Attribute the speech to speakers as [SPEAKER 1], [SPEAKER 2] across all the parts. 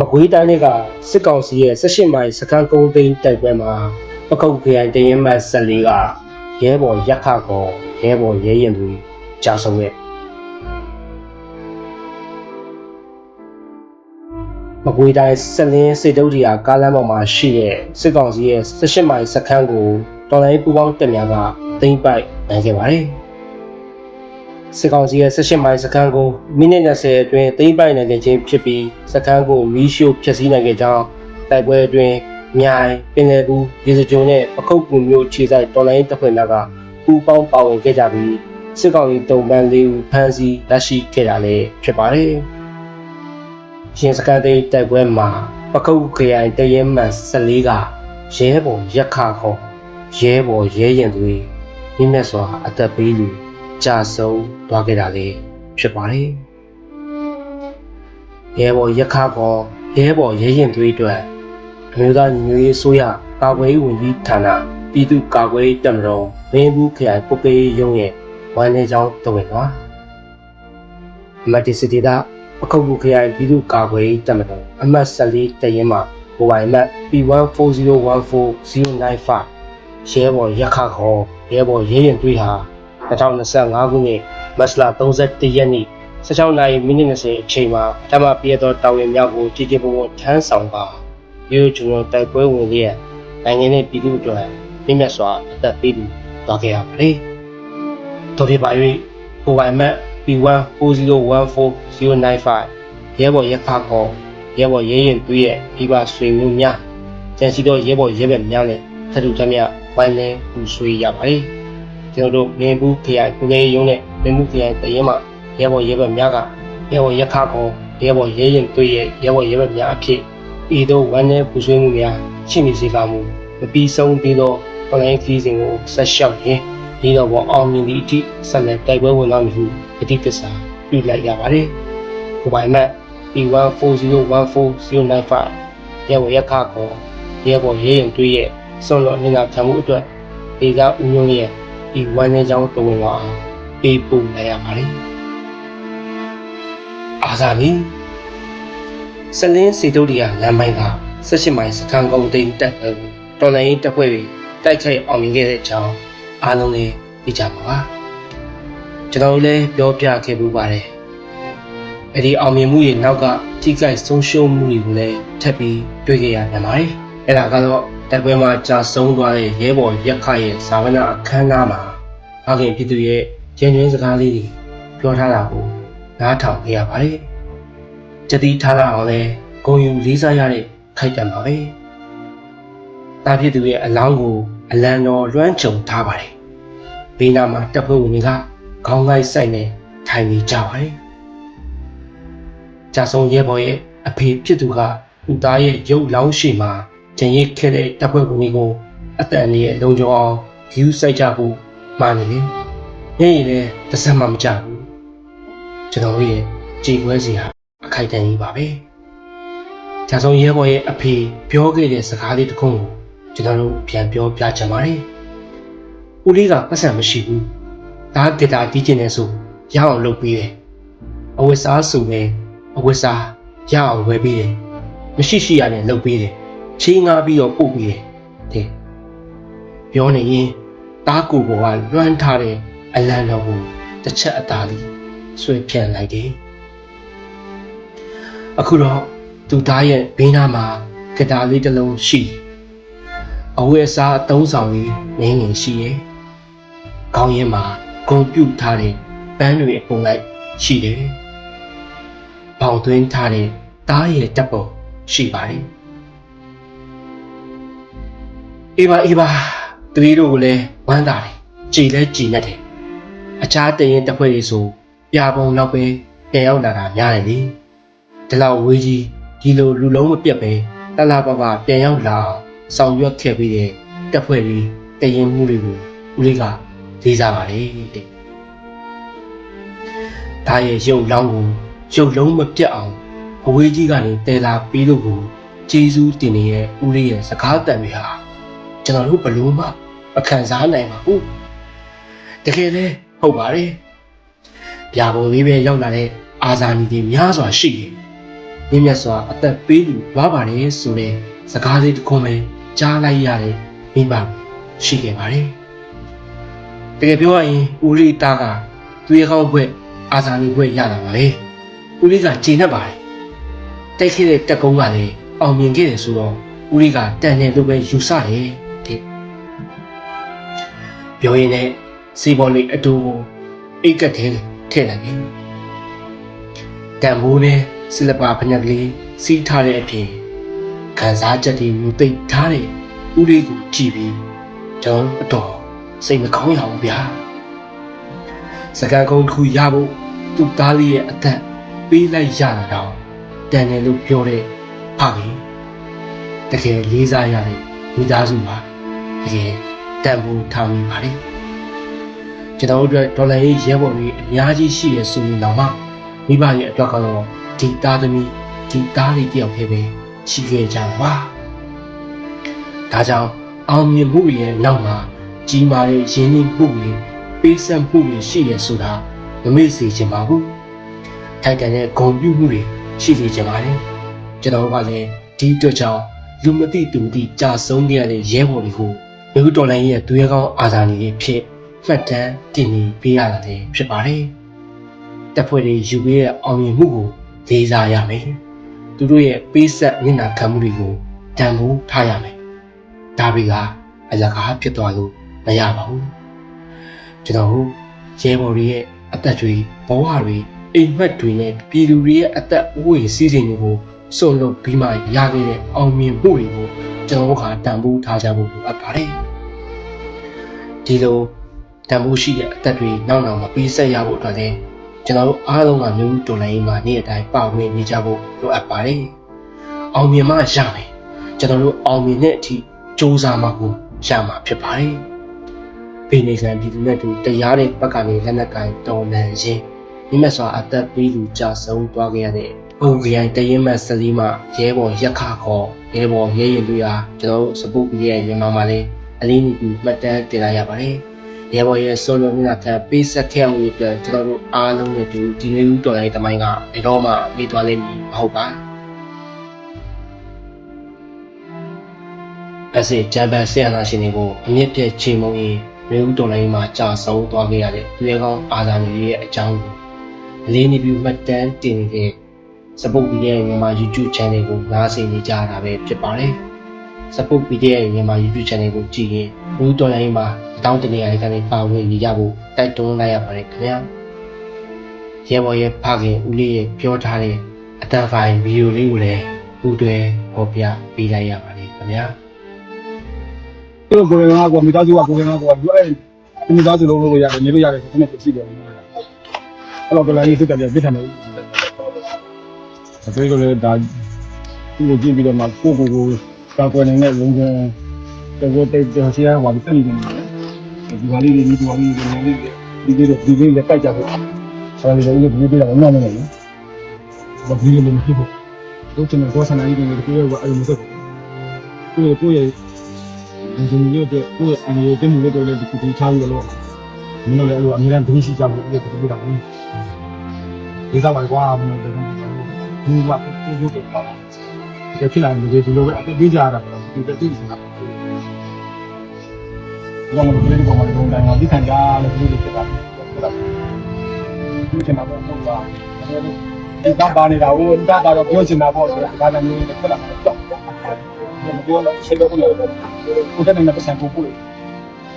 [SPEAKER 1] မကွေးတိုင်းကစစ်ကောင်စီရဲ့18မိုင်စခန်းကုန်းသိန်းတိုက်ပွဲမှာပကုတ်ခရိုင်တရင်မှတ်14ကရဲဘော်ရက်ခကောရဲဘော်ရဲရင်တွေကြာဆုံးရဲ့မကွေးတိုင်းစလင်းစေတုတ်တီယာကားလမ်းပေါ်မှာရှိတဲ့စစ်ကောင်စီရဲ့18မိုင်စခန်းကိုတော်လိုင်းပူပေါင်းတပ်များကသိမ်းပိုက်နိုင်ခဲ့ပါတယ် စစ်ကောင်စီရဲ့18မိုင်စခန်းကိုမိနစ်20အတွင်းသိမ်းပိုက်နိုင်ခဲ့ခြင်းဖြစ်ပြီးစခန်းကိုမီးရှို့ဖျက်ဆီးနိုင်ခဲ့ကြောင်းတိုက်ပွဲအတွင်းမြိုင်ပင်လယ်ဘူးရေစကြုံနဲ့ပခုတ်ကူမျိုးခြေဆိုင်တော်လိုင်းတပ်ဖွဲ့များကပူပေါင်းပါဝင်ခဲ့ကြပြီးစစ်ကောင်စီတုံ့ပန်းလေးဦးဖမ်းဆီးလက်ရှိခဲ့တာလည်းဖြစ်ပါတယ်။ရှင်စကန်သိန်းတိုက်ပွဲမှာပခုတ်ခရိုင်တရဲမှန်14ကရဲဘော်ရက်ခခေါ်ရဲဘော်ရဲရင်တွေမိမဲ့စွာအသက်ပေးလူ ကြာဆုံးသွားခဲ့တာလည်းဖြစ်ပါတယ်။ရဲဘော်ရက်ခခေါ်ရဲဘော်ရဲရင်တွေအတွက်အမျိုးသားညီညွတ်ရေးအစိုးရကာကွယ်ရေးဝန်ကြီးဌာနပြည်သူ့ကာကွယ်ရေးတပ်မတော်မင်းဘူးခရိုင်ပုတ်ကေးရုံးရဲ့ဝန်ထမ်းကြောင်းတဝင်ပါအမတ်တီစတီတာအခုတ်ဘူးခရိုင်ပြည်သူ့ကာကွယ်ရေးတပ်မတော်အမတ်14တရင်မှာဘဝိုင်မတ် P14014095 ရဲဘော်ရက်ခခေါ်ရဲဘော်ရဲရင်တွေးဟာ 2025ခုနှစ်မတ်လ31ရက်နေ့16နာရီမိနစ်20အချိန်မှာတမပြည့်သောတာဝန်များကိုကြည်ကြည်ပွန်ပွန်ထမ်းဆောင်ပါရိုးကျွန်တော်တိုက်ပွဲဝင်လျက်နိုင်ငံနဲ့ပြည်သူ့အတွက်ပြည့်မြတ်စွာအသက်ပေးပြီးသွားခဲ့ရပါတယ်။တော်ပြပါ၍ကိုဝိုင်မတ် P14014095 ရဲဘော်ရက်ခခေါ်ရဲဘော်ရဲရင်တွေးရဲ့ဒီပါဆွေမျိုးများကျန်စီတော့ရဲဘော်ရဲဘက်များနဲ့ထပ်တူထပ်မြဝိုင်းလဲပူဆွေးရပါတယ်။ ကျွန်တော်တို့မင်းဘူးခရိုင်ကိုလေးရုံးနဲ့မင်းဘူးခရိုင်တရင်မှာရဲဘော်ရဲဘက်များကရဲဘော်ရက်ခခေါ်ရဲဘော်ရဲရင်တွေးရဲ့ရဲဘော်ရဲဘက်များအဖြစ်ဤသို့ဝမ်းနဲ့ပူဆွေးမှုများရှိနေစေပါမူမပြီးဆုံးသေးသောပလိုင်းခီးစဉ်ကိုဆက်လျှောက်ရင်းဒီတော့ဘောအောင်မြင်သည့်အထိဆက်လက်တိုက်ပွဲဝင်သွားမည်ဟုအတိပစ္စာပြုလိုက်ရပါတယ်။ကိုပိုင်မတ် P14014095 ရဲဘော်ရက်ခခေါ်ရဲဘော်ရဲရင်တွေးရဲ့စွန့်လွတ်နေတာခံမှုအတွက်ဒေသဦးညွန့်ရဲ့ ဒီဝမ်းနေကြောင်းတဝင်လာအောင်ပေးပို့လိုက်ရပါတယ်။အားသာမီစလင်းစီတုတ်တီယာလမ်းပိုင်းက18မိုင်စခန်းကုန်းတိန်တက်တယ်တော်လိုင်းတပ်ဖွဲ့တွေတိုက်ခိုက်အောင်မြင်ခဲ့တဲ့အကြောင်းအားလုံးလည်းသိကြပါပါကျွန်တော်တို့လည်းပြောပြခဲ့ပူပါတယ်အဲ့ဒီအောင်မြင်မှုရဲ့နောက်ကထိခိုက်ဆုံးရှုံးမှုတွေကိုလည်းထပ်ပြီးတွေ့ခဲ့ရပြန်ပါတယ်အဲ့ဒါကတော့ တိုက်ပွဲမှာကြာဆုံးသွားတဲ့ရဲဘော်ရက်ခရဲ့ဇာဝနာအခမ်းအနားမှာအခင်ပြည်သူရဲ့ကျင်းကျင်းစကားလေးတွေပြောထားတာကိုနားထောင်ခဲ့ရပါတယ်ကြတိထားတာအောင်လဲဂုံယူလေးစားရတဲ့ခိုက်တံပါပဲ။တာဖြစ်သူရဲ့အလောင်းကိုအလံတော်လွှမ်းခြုံထားပါတယ်။ဘေးနားမှာတပ်ဖွဲ့ဝင်တွေကခေါင်းကိုက်ဆိုင်နေထိုင်နေကြပါတယ်။ကြာဆုံးရဲဘော်ရဲ့အဖေဖြစ်သူကသူ့သားရဲ့ရုပ်လောင်းရှိမှာ ကျင်ရစ်ခဲ့တဲ့တပ်ဖွဲ့ဝင်တွေကိုအတန်လေးရဲ့လုံခြုံအောင်ယူဆိုင်ကြဖို့မှန်နေတယ်။ညရင်လည်းတစ်စက်မှမကြဘူး။ကျွန်တော်တို့ရဲ့ကြည်ခွဲစီဟာအခိုက်အတန့်ကြီးပါပဲ။ဂျာဆုံးရဲဘော်ရဲ့အဖေပြောခဲ့တဲ့စကားလေးတစ်ခုကိုကျွန်တော်တို့ပြန်ပြောပြချင်ပါတယ်။ဦးလေးကပတ်စံမရှိဘူး။ဒါဂီတာတီးကျင်နေဆိုရအောင်လုပ်ပေးတယ်။အဝတ်စားဆိုလည်းအဝတ်စားရအောင်ဝယ်ပေးတယ်။မရှိရှိရနဲ့လုပ်ပေးတယ်။ ချင်းငါပြီးတော့ပို့ပေးတယ်။တဲ့။ပြောနေရင်တားကိုကလွှမ်းထားတဲ့အလံတော်ကိုတစ်ချက်အသာလေးဆွဲဖြန့်လိုက်တယ်။အခုတော့သူသားရဲ့ဘေးနားမှာဂတာလေးတစ်လုံးရှိအဝတ်အစားအသုံးဆောင်လေးနင်းနေရှိရဲ့။ခေါင်းရင်းမှာဂုံပြုတ်ထားတဲ့ပန်းတွေအပုံလိုက်ရှိတယ်။ပေါင်သွင်းထားတဲ့သားရဲ့တပ်ပုံရှိပါတယ်။ အေးပါအေးပါတတိတို့ကိုလည်းဝမ်းသာတယ်။ကြည်လဲကြည်နေတယ်။အခြားတရင်တပ်ဖွဲ့တွေဆိုပြပုံတော့ပဲပြန်ရောက်လာတာများတယ်လေ။ဒီလောက်ဝေးကြီးဒီလိုလူလုံးမပြတ်ပဲတလားပပပြန်ရောက်လာအောင်ဆောင်ရွက်ခဲ့ပြီးတဲ့တပ်ဖွဲ့တွေတရင်မှုတွေကိုဦးလေးကလေးစားပါတယ်တဲ့။ဒါရဲ့ရုပ်လောင်းကိုရုပ်လုံးမပြတ်အောင်အဝေးကြီးကနေတဲလာပြီးလို့ကိုကျေးဇူးတင်နေတဲ့ဦးလေးရဲ့စကားတန်တွေဟာ ကျွန်တော်တို့ဘလို့မှမခံစားနိုင်ပါဘူး။တကယ်လဲဟုတ်ပါတယ်။ပြာပေါ်လေးပဲရောက်လာတဲ့အာဇာနည်တွေများစွာရှိတယ်။မြင့်မြတ်စွာအသက်ပေးလူသွားပါတယ်ဆိုတဲ့စကားလေးတစ်ခုပဲကြားလိုက်ရတဲ့မိဘရှိခဲ့ပါတယ်တကယ်ပြောရရင်ဦးလေးသားကသူရဲ့ကောင်းဘွဲ့အာဇာနည်ဘွဲ့ရတာပါလေဦးလေးကကျေနပ်ပါတယ်တိုက်ခဲ့တဲ့တက်ကုန်းကလည်းအောင်မြင်ခဲ့တယ်ဆိုတော့ဦးလေးကတန်တယ်လို့ပဲယူဆတယ်တဲ့ ပြောရင်းနဲ့စီပေါ်လေးအတူကိုအိတ်ကထဲထည့်လိုက်တယ်။တံမိုးနဲ့ဆီလပါဖနက်ကလေးစီးထားတဲ့အပြင်ခံစားချက်တွေကိုသိထားတဲ့ဦးလေးကိုကြည့်ပြီးကျွန်တော်အတော်စိတ်မကောင်းရဘူးဗျာ။စကန်ကုန်းတစ်ခုရဖို့သူ့သားလေးရဲ့အသက်ပေးလိုက်ရတာတော့တန်တယ်လို့ပြောတဲ့ဖခင်တကယ်လေးစားရတဲ့မိသားစုပါတကယ် တန်ဖိုးထားမိပါလေကျွန်တော်တို့အတွက်ဒေါ်လာရေးရဲဘော်တွေအများကြီးရှိရဆိုရင်တော့မှမိဘရဲ့အတွက်ကတော့ဒီသားသမီးဒီသားလေးတယောက်ပဲပဲရှိခဲ့ကြပါဒါကြောင့်အောင်မြင်မှုရဲ့နောက်မှာကြီးမားတဲ့ရင်းနှီးမှုတွေပေးဆက်မှုတွေရှိရဆိုတာမမေ့စေချင်ပါဘူးထိုက်တန်တဲ့ဂုဏ်ပြုမှုတွေရှိစေချင်ပါတယ်ကျွန်တော်ကလည်းဒီအတွက်ကြောင့်လူမသိသူမသိကြာဆုံးခဲ့ရတဲ့ရဲဘော်တွေကို လူတော်လိုင်းရဲ့သူရဲကောင်းအာဇာနည်ဖြစ်မှတ်တမ်းတင်နေပေးရတာလည်းဖြစ်ပါတယ်တပ်ဖွဲ့တွေယူပေးတဲ့အောင်မြင်မှုကိုလေးစားရမယ်သူတို့ရဲ့ပေးဆက်မျက်နှာခံမှုတွေကိုတန်ဖိုးထားရမယ်ဒါတွေကအလကားဖြစ်သွားလို့မရပါဘူးကျွန်တော်တို့ရဲဘော်တွေရဲ့အသက်တွေဘဝတွေအိမ်မက်တွေနဲ့ပြည်သူတွေရဲ့အသက်အိုးအိမ်စီးစိမ်တွေကိုစွန့်လွတ်ပြီးမှရခဲ့တဲ့အောင်မြင်မှုတွေကို ကျွန်တော်တို့ကတန်ဖိုးထားကြဖို့လိုအပ်ပါတယ်ဒီလိုတန်ဖိုးရှိတဲ့အသက်တွေနောက်နောက်မပြီးဆက်ရဖို့အတွက်လည်းကျွန်တော်တို့အားလုံးကမျိုးတော်လိုင်းမှာနေ့အတိုင်းပါဝင်နေကြဖို့လိုအပ်ပါတယ်အောင်မြင်မှရမယ်ကျွန်တော်တို့အောင်မြင်တဲ့အထိစူးစမ်းမှကိုရမှာဖြစ်ပါတယ်။ပြည်နေဆန်ပြည်သူနဲ့တူတရားတဲ့ဘက်ကနေလက်နက်ကင်တော်လန်ရင်မိမစွာအသက်ပေးသူကြဆုံးသွားခဲ့ရတဲ့ ဘုံကြိုင်တရင်မတ်စလီမရဲဘော်ရက်ခခေါ်ရဲဘော်ရဲရင်လူရာကျွန်တော်တို့စပုတ်ပြီးရဲ့မြန်မာမှာလေးအလေးနီကူမှတ်တမ်းတင်လိုက်ရပါတယ်။ရဲဘော်ရဲ့စွန်လွန်နေတာကပေးဆက်ခဲ့အောင်လို့ကျွန်တော်တို့အားလုံးနဲ့တူဒီနေ့ဦးတော်လိုက်တမိုင်းကဘယ်တော့မှမေ့သွားလိမ့်မည်မဟုတ်ပါဘူး။အစစ်ဂျပန်ဆီယနာရှင်တွေကိုအမြင့်ပြည့်ချိန်မုံရင်မြို့တော်လိုင်းမှာကြာဆုံးသွားခဲ့ရတဲ့သူရဲကောင်းအာဇာနည်ရဲ့အကြောင်းကိုအလေးနေပြီးမှတ်တမ်းတင်နေတဲ့ စပုတ်ပီရဲ့မြန်မာ YouTube channel ကိုနားဆင်နေကြတာပဲဖြစ်ပါတယ်။စပုတ်ပီရဲ့မြန်မာ YouTube channel ကိုကြည့်ရင်မြို့တော်လိုင်းမှာအတောင်းတနေရာတွေကနေပါဝင်နေကြဖို့တိုက်တွန်းလိုက်ရပါတယ်ခင်ဗျာ။ရဲဘော်ရဲ့ဖခင်ဦးလေးရဲ့ပြောထားတဲ့အတန်ဖိုင်ဗီဒီယိုလေးကိုလည်းပူတွဲဟောပြပေးလိုက်ရပါတယ်ခင်ဗျာ။
[SPEAKER 2] သူတို့ကိုယ်ကကိုမိသားစုကကိုယ်ကကိုအဲ့ဒီမိသားစုလုံးလို့ရတယ်နေလို့ရတယ်ဒီနေ့ပြည့်တယ်အဲ့တော့ကလည်းဒီတက်တယ်ပြစ်ထတယ် အဲဒီလိုလေဒါဒီလိုကြည့်ပြီးတော့မှကိုကိုကိုကာကွယ်နေတဲ့လုံခြုံတော့တိတ်တော့ဆရာကဝါပြီးပြည်နေတယ်ဒီပါလေးလေးဒီပါလေးလေးဒီဒီဒီလေးလက်တိုက်ကြဖို့ဆရာလေးလည်းဒီပြတာမနိုင်ဘူးဘာဒီလေးလည်းဖြစ်ဖို့တို့ကျွန်တော်ဆန္ဒကြီးတွေကိုကိုယ်ကအဲ့လိုမဆက်ဘူးကိုယ့်ရဲ့ဒီဒီမျိုးတဲ့ကိုယ့်အနေနဲ့တင်မှုလို့လည်းဒီဒီချားပြီးတော့မင်းတို့လည်းအဲ့လိုအမြဲတမ်းဒင်းရှိကြဖို့ဒီလိုပြောတာဘူးဒီစားပါကွာမင်းတို့ ဒီမှာဒီလိုပဲပါဒီဖြစ်လာတယ်ဒီလိုပဲအပြည့်ကြတာဒီတတိဆိုတာဘာမှမပြောဘူးဘာမှမပြောဘူးတိုင်းမှာဒီခံကြလို့ဒီလိုဖြစ်တာဖြစ်တာဒီချင်တာပေါ့ဟုတ်ပါဒီကပါနေတာဟိုဒါကတော့ပြောချင်တာပေါ့ဒါလည်းမျိုးဖြစ်လာမှာတော့မပြောလို့ရှင်းလို့လို့ကိုတက်နေတဲ့ပတ်စံကိုပို့လို့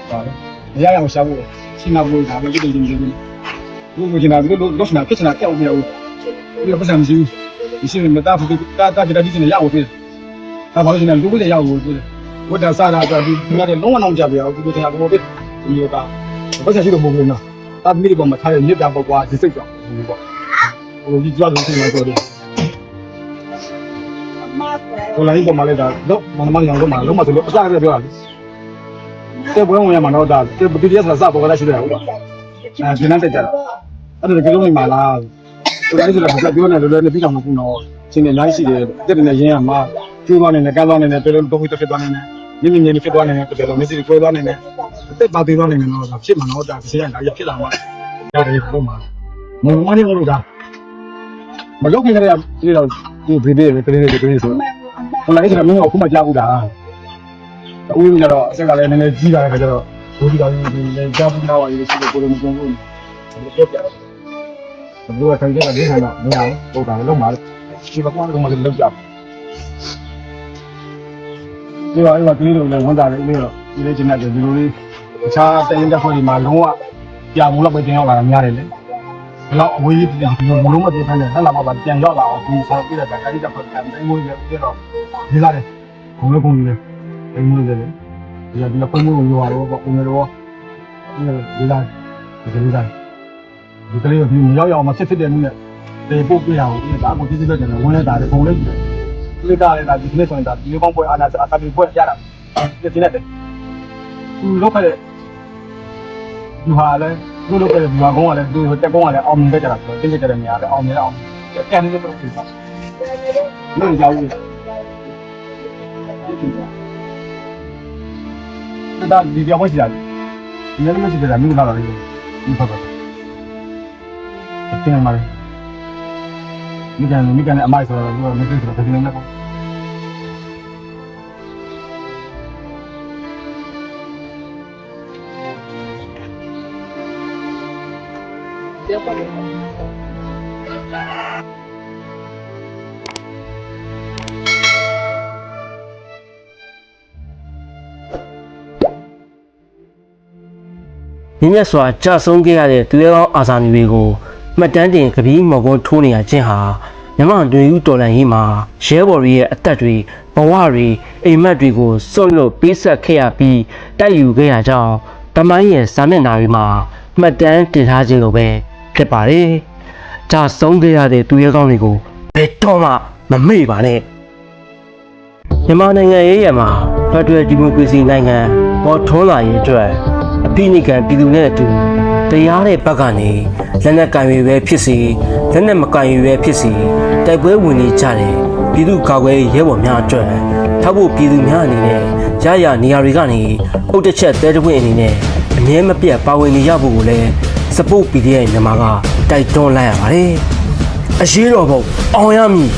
[SPEAKER 2] ဟာလေမရရအောင်ရှာဖို့ရှင်းနာဖို့ဒါပဲကြည့်နေနေတယ်ဘူးဘူးကျင်နာဘူးလို့လို့ရှင်းနာဖြစ်နေတာကြောက်နေအောင်ဒီပတ်စံမရှိဘူး ဒီရှင်းမတာဘူးတာတာကြတဲ့ဒီနေရအောင်ပြေဒါဘာလို့ရှင်းနေလူတွေရအောင်ပြေဝတ်တာစားတာတော့ဒီငါတွေလုံးဝအောင်ကြပြအောင်ဒီလိုတရားကိုပြေဒီလိုကပတ်စံရှိလို့မဟုတ်ဘူးနော်တာမိတွေပေါ်မှာထားရမြစ်တာပေါ့ကွာဒီစိတ်ကြောင့်ဒီပေါ့ဟိုဒီကြွားလို့ရှင်းနေတော့တယ်ကိုလိုင်းပေါ်မှာလည်းဒါတော့မနမရောင်တော့မှာလုံးမဆိုလို့အစားရပြောတာတဲ့ဘွဲဝင်ရမှာတော့ဒါတဲ့ပတိရဆာစပေါ်ကလည်းရှိတယ်ဟုတ်ပါအဲဒီနန်းတက်ကြတာအဲ့ဒါကြောင့်မိမလား ကိုလိုင်းဆိုတော့ပြောနေလို့လည်းပြီးတော့မကူတော့ရှင်နေနိုင်ရှိတယ်တက်တဲ့ရင်းရမှာကျိုးသွားနေတယ်ကန်းသွားနေတယ်တော်တော်တော့ဖြစ်သွားနေတယ်မြင့်မြင့်ကြီးဖြစ်သွားနေတယ်တော်တော်မျက်စိတွေကွဲသွားနေတယ်တက်ပါသေးသွားနေတယ်တော့ဖြစ်မှာတော့ဒါဆရာကရဖြစ်လာမှာရတယ်ဘုမမမနေလို့ဒါမလုပ်ခင်ကတည်းကဒီတော့ဒီဗီဒီယိုလေးကလေးလေးကလေးဆိုဟိုလိုက်ဆိုတော့မင်းကအခုမှကြားဘူးလားဦးကြီးကတော့အဆက်ကလည်းနည်းနည်းကြီးလာတဲ့ခါကျတော့ဘူးကြီးတော်ကြီးလည်းကြားဘူးလားဝါရေးရှိတယ်ကိုလိုမကုန်ဘူးဒီပြပြ ဘယ်လိုထိုင်ကြတာလဲတော့မရဘူးပုံတာလည်းလုံးပါဒီဘကောင်ကတော့မလုပ်ကြဘူးဒီပါအဲ့မှာကလေးတို့လည်းဝန်တာတယ်ဦးလေးတော့ဒီလေးချင်းတဲ့ဒီလိုလေးအခြားတရင်တက်ဖွဲ့ဒီမှာလုံးဝကြာမှုလောက်ပဲတင်ရောက်လာတာများတယ်လေဘလောက်အဝေးကြီးတင်ဒီလိုလုံးမတင်ဖမ်းတယ်ဆက်လာမှပါပြန်ရောက်လာအောင်ဒီဆောင်ပြတဲ့ကလေးတက်ဖွဲ့ပြန်တိုင်းမိုးကြီးပြတော့ဒီလာတယ်ဘုံလုံးကုန်ကြီးလေတိုင်းမိုးကြီးလေဒီကဒီကပုံမိုးကိုရွာတော့ပုံရတော့ဒီလာဒီကလေးလာ ဒီကလေးကိုဒီရောက်ရောက်မှဖြစ်ဖြစ်တဲ့နည်းနဲ့တေပို့ပြရအောင်ဒီဒါကိုကြည့်ကြည့်လို့ကျွန်တော်ဝင်နေတာလေပုံလေးဒီလေးတာလေဒါဒီနေ့ဆိုရင်ဒါဒီကောင်းပွဲအာနာအစာပြေပွဲရတာဒီစနေတယ်သူလောက်ခဲ့ဒီဟာလည်းသူလောက်ခဲ့ဒီဟာကောင်းကလည်းသူတက်ကောင်းကလည်းအောင်မြင်ခဲ့ကြတာဆိုတော့တင်းကြတဲ့နေရာလည်းအောင်မြင်အောင်ကန်နေလို့ပြောတာလို့ကြောက်ဘူးဒါဒီပြောင်းမရှိတာဒီလည်းမရှိတာမြို့လာတာလေဒီဖတ်ပါ တင်မှာလေမိကန်မိကန်နဲ့အမိုက်ဆိုတော့မသိဆိုတော့ဒီနေ့လည်း
[SPEAKER 1] မြင့်မြတ်စွာကြာဆုံးခဲ့ရတဲ့သူရဲကောင်းအာဇာနည်တွေကို မှတ်တမ်းတင်ကပီးမော်ကွန်းထိုးနေရခြင်းဟာမြမတွင်ယူတော်လန်ရေးမှာရဲဘော်တွေရဲ့အသက်တွေဘဝတွေအိမ်မက်တွေကိုစွန့်လွတ်ပေးဆက်ခဲ့ရပြီးတိုက်ယူခဲ့ရကြောင်းတမိုင်းရဲ့စာမျက်နှာတွေမှာမှတ်တမ်းတင်ထားခြင်းလိုပဲဖြစ်ပါတယ်။ကြာဆုံးခဲ့ရတဲ့သူရဲကောင်းတွေကိုဘယ်တော့မှမမေ့ပါနဲ့။မြန်မာနိုင်ငံရဲ့ရမှာဖက်ဒရယ်ဒီမိုကရေစီနိုင်ငံပေါ်ထွန်းလာရေးအတွက်အပိနိကံပြည်သူနဲ့အတူ တရားတဲ့ဘက်ကနေလက်နက်ကင်ရွေပဲဖြစ်စီလက်နက်မကင်ရွေပဲဖြစ်စီတိုက်ပွဲဝင်နေကြတယ်ပြည်သူကာကွယ်ရေးရဲဘော်များအတွက်ထောက်ဖို့ပြည်သူများအနေနဲ့ရရနေရာတွေကနေအုတ်တစ်ချက်တဲတဝင်းအနေနဲ့အမြဲမပြတ်ပါဝင်နေရဖို့ကိုလည်း support PDF မြန်မာကတိုက်တွန်းလိုက်ရပါတယ်အရေးတော်ပုံအောင်ရမည်